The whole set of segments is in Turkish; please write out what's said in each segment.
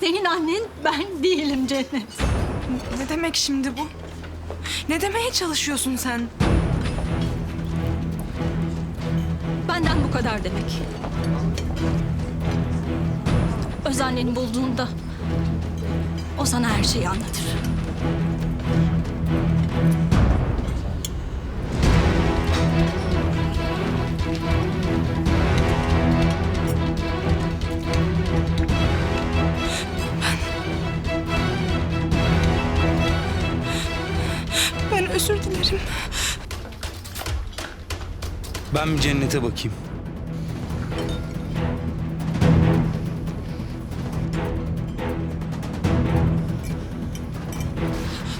Senin annen ben değilim Cennet. Ne demek şimdi bu? Ne demeye çalışıyorsun sen? Benden bu kadar demek. Öz anneni bulduğunda o sana her şeyi anlatır. Ben bir cennete bakayım.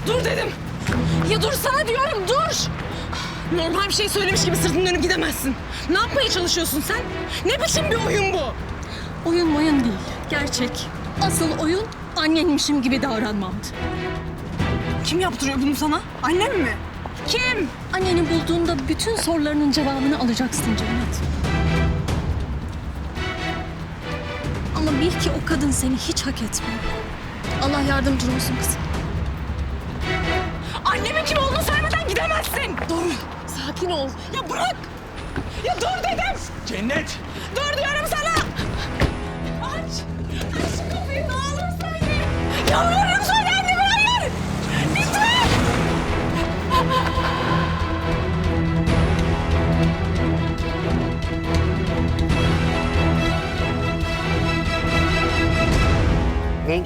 Dur dedim. Ya dur sana diyorum dur. Normal bir şey söylemiş gibi sırtını dönüp gidemezsin. Ne yapmaya çalışıyorsun sen? Ne biçim bir oyun bu? Oyun oyun değil, gerçek. Asıl oyun annenmişim gibi davranmamdı. Kim yaptırıyor bunu sana? Annem mi? Kim? Anneni bulduğunda bütün sorularının cevabını alacaksın Cennet. Ama bil ki o kadın seni hiç hak etmiyor. Allah yardımcın olsun kızım. Annemin kim olduğunu söylemeden gidemezsin. Dur. Sakin ol. Ya bırak. Ya dur dedim. Cennet! Dur diyorum sana. Aç. Aç şu kapıyı ne olur söyle. Yalvarırım söyle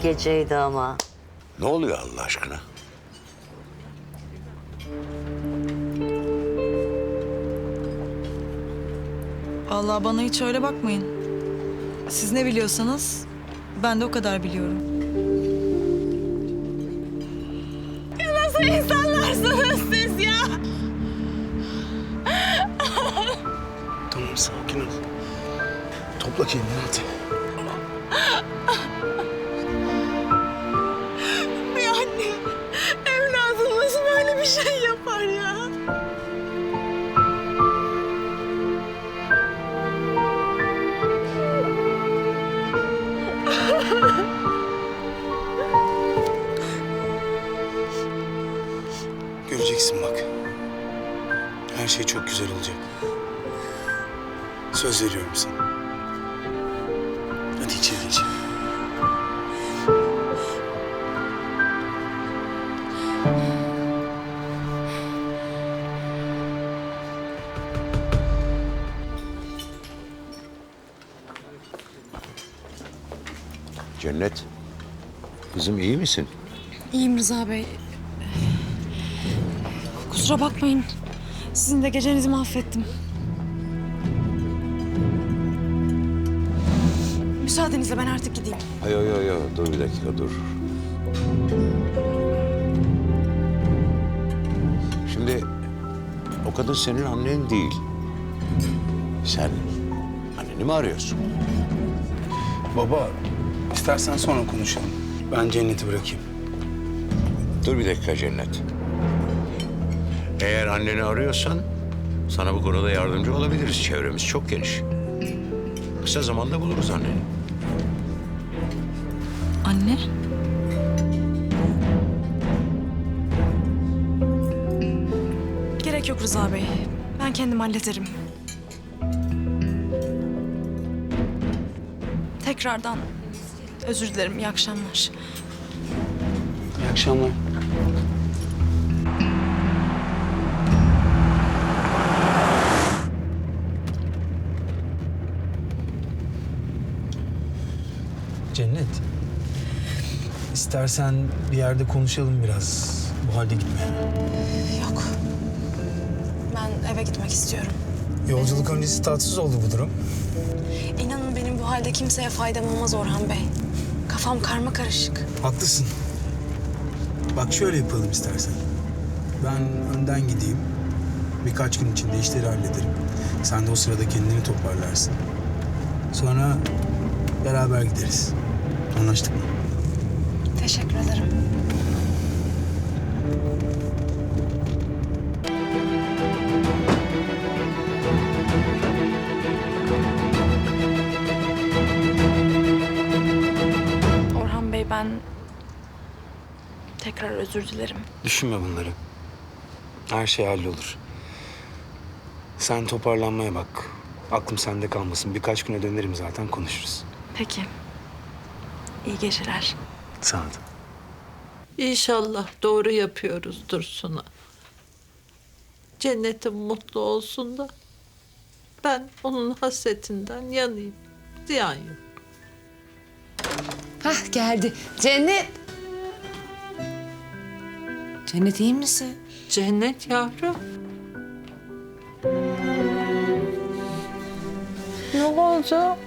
geceydi ama. Ne oluyor Allah aşkına? Vallahi bana hiç öyle bakmayın. Siz ne biliyorsanız ben de o kadar biliyorum. Nasıl insanlarsınız siz ya? Tamam sakin ol. Topla kendini hadi. Şey çok güzel olacak. Söz veriyorum sana. Hadi içeri içeri. Cennet. Kızım iyi misin? İyiyim Rıza Bey. Kusura bakmayın. Sizin de gecenizi mahvettim. Müsaadenizle ben artık gideyim. Yo yo yo dur bir dakika dur. Şimdi o kadın senin annen değil. Sen anneni mi arıyorsun? Baba, istersen sonra konuşalım. Ben Cennet'i bırakayım. Dur bir dakika Cennet. Eğer anneni arıyorsan sana bu konuda yardımcı olabiliriz. Çevremiz çok geniş. Kısa zamanda buluruz anneni. Anne? Gerek yok Rıza Bey. Ben kendim hallederim. Tekrardan özür dilerim. İyi akşamlar. İyi akşamlar. Cennet. İstersen bir yerde konuşalım biraz. Bu halde gitme. Yok. Ben eve gitmek istiyorum. Yolculuk öncesi tatsız oldu bu durum. İnanın benim bu halde kimseye faydam olmaz Orhan Bey. Kafam karma karışık. Haklısın. Bak şöyle yapalım istersen. Ben önden gideyim. Birkaç gün içinde işleri hallederim. Sen de o sırada kendini toparlarsın. Sonra beraber gideriz. Anlaştık mı? Teşekkür ederim. Orhan Ben tekrar özür dilerim. Düşünme bunları. Her şey hallolur. Sen toparlanmaya bak. Aklım sende kalmasın. Birkaç güne dönerim zaten konuşuruz. Peki. İyi geceler. Sağ. İnşallah doğru yapıyoruz Dursun'a. Cennetim mutlu olsun da ben onun hasretinden yanayım. Ziyan yok. Hah geldi. Cennet. Cennet iyi misin? Cennet yavrum. Ne oldu?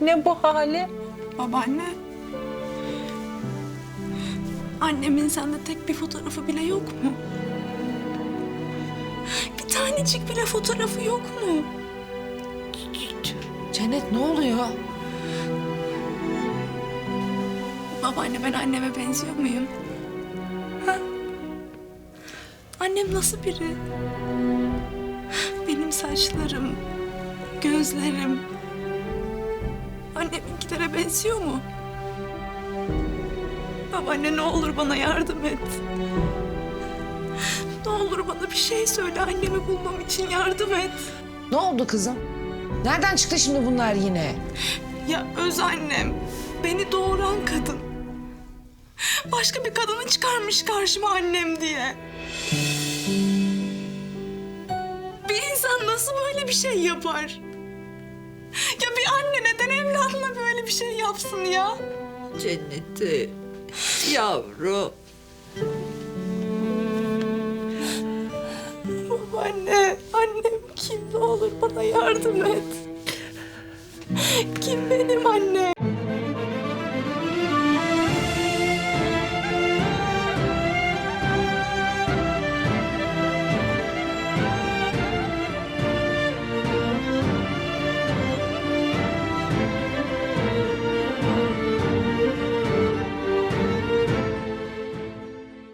Ne bu hali? Babaanne. Annemin sende tek bir fotoğrafı bile yok mu? Bir tanecik bile fotoğrafı yok mu? Cennet ne oluyor? Babaanne ben anneme benziyor muyum? Ha? Annem nasıl biri? Benim saçlarım, gözlerim anneminkilere benziyor mu? Babaanne ne olur bana yardım et. Ne olur bana bir şey söyle annemi bulmam için yardım et. Ne oldu kızım? Nereden çıktı şimdi bunlar yine? Ya öz annem, beni doğuran kadın. Başka bir kadını çıkarmış karşıma annem diye. Bir insan nasıl böyle bir şey yapar? Ya bir anne neden evladına böyle bir şey yapsın ya? Cenneti. Yavrum. Babaanne, annem kim ne olur bana yardım et. Kim benim annem?